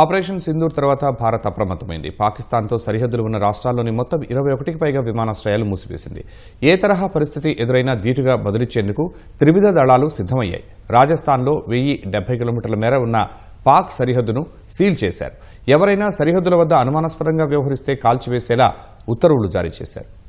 Operation Sindoor తర్వాత భారత్ అప్రమత్తమైంది. పాకిస్తాన్తో సరిహద్దులు ఉన్న రాష్ట్రాల్లోని మొత్తం ఇరవై ఒకటికి పైగా విమానాశ్రయాలు మూసివేసింది. ఏ తరహా పరిస్థితి ఎదురైనా ధీటుగా బదిలిచ్చేందుకు త్రివిధ దళాలు సిద్ధమయ్యాయి. రాజస్థాన్లో వెయ్యి డెబ్బై కిలోమీటర్ల మేర ఉన్న పాక్ సరిహద్దును సీల్ చేశారు. ఎవరైనా సరిహద్దుల వద్ద అనుమానాస్పదంగా వ్యవహరిస్తే కాల్చివేసేలా ఉత్తర్వులు జారీ చేశారు.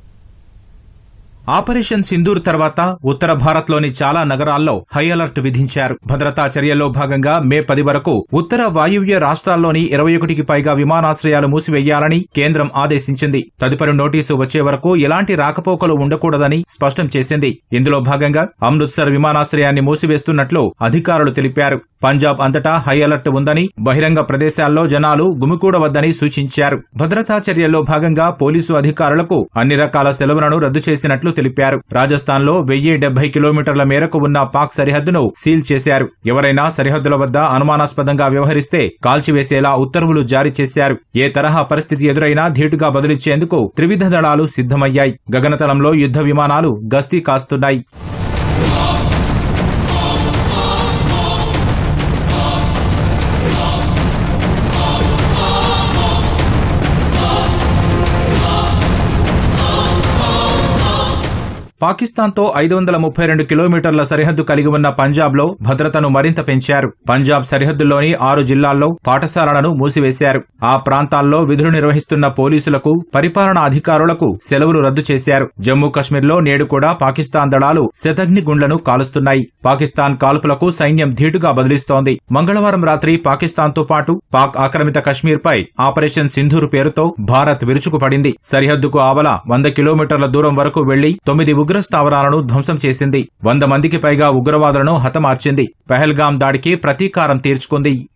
ఆపరేషన్ సింధూర్ తర్వాత ఉత్తర భారత్లోని చాలా నగరాల్లో హై అలర్ట్ విధించారు. భద్రతా చర్యల్లో భాగంగా మే పది వరకు ఉత్తర వాయువ్య రాష్ట్రాల్లోని ఇరవై ఒకటికి పైగా విమానాశ్రయాలు మూసివేయాలని కేంద్రం ఆదేశించింది. తదుపరి నోటీసు వచ్చే వరకు ఎలాంటి రాకపోకలు ఉండకూడదని స్పష్టం చేసింది. ఇందులో భాగంగా అమృత్సర్ విమానాశ్రయాన్ని మూసివేస్తున్నట్లు అధికారులు తెలిపారు. పంజాబ్ అంతటా హై అలర్ట్ ఉందని బహిరంగ ప్రదేశాల్లో జనాలు గుమికూడవద్దని సూచించారు. భద్రతా చర్యల్లో భాగంగా పోలీసు అధికారులకు అన్ని రకాల సెలవులను రద్దు చేసినట్లు తెలిపారు. రాజస్థాన్లో వెయ్యి డెబ్బై కిలోమీటర్ల మేరకు ఉన్న పాక్ సరిహద్దును సీల్ చేశారు. ఎవరైనా సరిహద్దుల వద్ద అనుమానాస్పదంగా వ్యవహరిస్తే కాల్చివేసేలా ఉత్తర్వులు జారీ చేశారు. ఏ తరహా పరిస్థితి ఎదురైనా ధీటుగా బదిలిచ్చేందుకు త్రివిధ దళాలు సిద్ధమయ్యాయి. గగనతలంలో యుద్ధ విమానాలు గస్తీ కాస్తున్నాయి. పాకిస్తాన్తో ఐదు వందల ముప్పై రెండు కిలోమీటర్ల సరిహద్దు కలిగి ఉన్న పంజాబ్లో భద్రతను మరింత పెంచారు. పంజాబ్ సరిహద్దుల్లోని ఆరు జిల్లాల్లో పాఠశాలలను మూసివేశారు. ఆ ప్రాంతాల్లో విధులు నిర్వహిస్తున్న పోలీసులకు పరిపాలనా అధికారులకు సెలవులు రద్దు చేశారు. జమ్మూ కశ్మీర్లో నేడు కూడా పాకిస్తాన్ దళాలు శతగ్ని గుండ్లను కాలుస్తున్నాయి. పాకిస్తాన్ కాల్పులకు సైన్యం ధీటుగా బదిలిస్తోంది. మంగళవారం రాత్రి పాకిస్తాన్తో పాటు పాక్ ఆక్రమిత కశ్మీర్పై ఆపరేషన్ సింధూర్ పేరుతో భారత్ విరుచుకుపడింది. సరిహద్దుకు ఆవల వంద కిలోమీటర్ల దూరం వరకు వెళ్ళి తొమ్మిది ఉగ్ర స్థావరాలను ధ్వంసం చేసింది. వంద మందికి పైగా ఉగ్రవాదులను హతమార్చింది. పెహల్గాం దాడికి ప్రతీకారం తీర్చుకుంది.